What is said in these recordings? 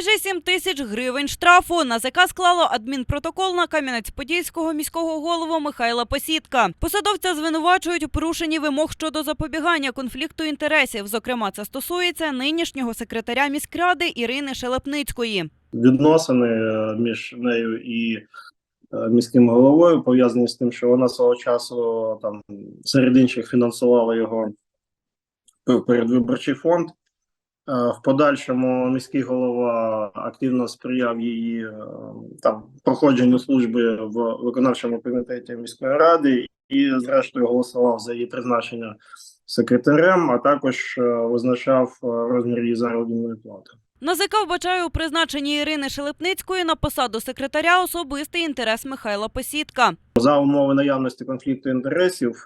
Майже 7 тисяч гривень штрафу. НАЗК склало адмінпротокол на Кам'янець-Подільського міського голову Михайла Посідка. Посадовця звинувачують у порушенні вимог щодо запобігання конфлікту інтересів. Зокрема, це стосується нинішнього секретаря міськради Ірини Шелепницької. відносини е, між нею і е, міським головою пов'язані з тим, що вона свого часу там серед інших фінансувала його передвиборчий фонд. Е, В подальшому міський голова активно сприяв її е, там проходженню служби в виконавчому комітеті міської ради і, зрештою, голосував за її призначення секретарем, а також е, визначав розмір її заробітної плати. НАЗК вбачає у призначенні Ірини Шелепницької на посаду секретаря особистий інтерес Михайла Посідка. За умови наявності конфлікту інтересів,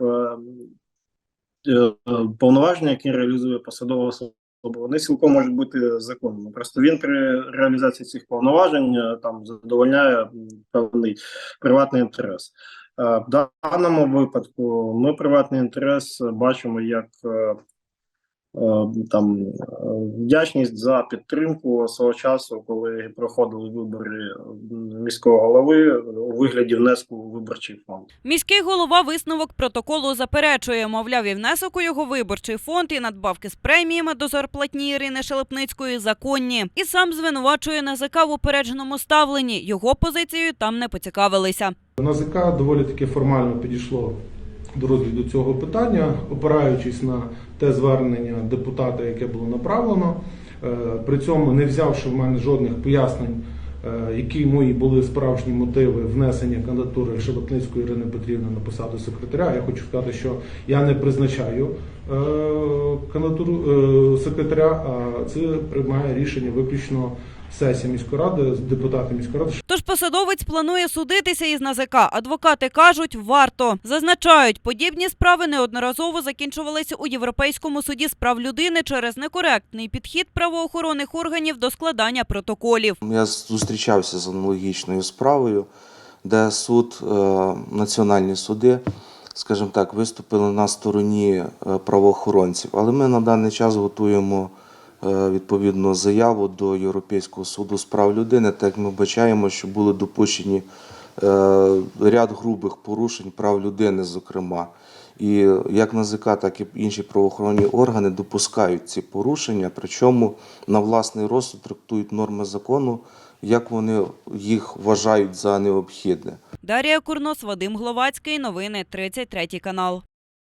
повноваження, які реалізує посадова особа, вони цілком можуть бути законними. Просто він при реалізації цих повноважень е, там задовольняє певний приватний інтерес. Е, В даному випадку ми приватний інтерес бачимо як е, там е, вдячність за підтримку свого часу, коли проходили вибори міського голови у вигляді внеску у виборчий фонд. Міський голова висновок протоколу заперечує, мовляв, і внесок у його виборчий фонд і надбавки з преміями до зарплатні Ірини Шелепницької законні. І сам звинувачує НАЗК в упередженому ставленні. Його позицією там не поцікавилися. НАЗК доволі таки формально підійшло до розгляду цього питання, опираючись на те звернення депутата, яке було направлено, е, при цьому не взявши в мене жодних пояснень, е, які мої були справжні мотиви внесення кандидатури Шебетницької Ірини Петрівни на посаду секретаря. Я хочу сказати, що я не призначаю кандидатуру е, секретаря, а це приймає рішення виключно сесія міської ради, депутати міської ради. Тож посадовець планує судитися із НАЗК. Адвокати кажуть, варто. Зазначають, подібні справи неодноразово закінчувалися у Європейському суді з прав людини через некоректний підхід правоохоронних органів до складання протоколів. Я зустрічався з аналогічною справою, де суд, е, національні суди, скажімо так, виступили на стороні е, правоохоронців. Але ми на даний час готуємо е, відповідну заяву до Європейського суду з прав людини, так ми вбачаємо, що були допущені е, ряд грубих порушень прав людини, зокрема. І як НАЗК, так і інші правоохоронні органи допускають ці порушення, причому на власний розсуд трактують норми закону, як вони їх вважають за необхідне. Дарія Курнос, Вадим Гловацький. Новини 33 канал.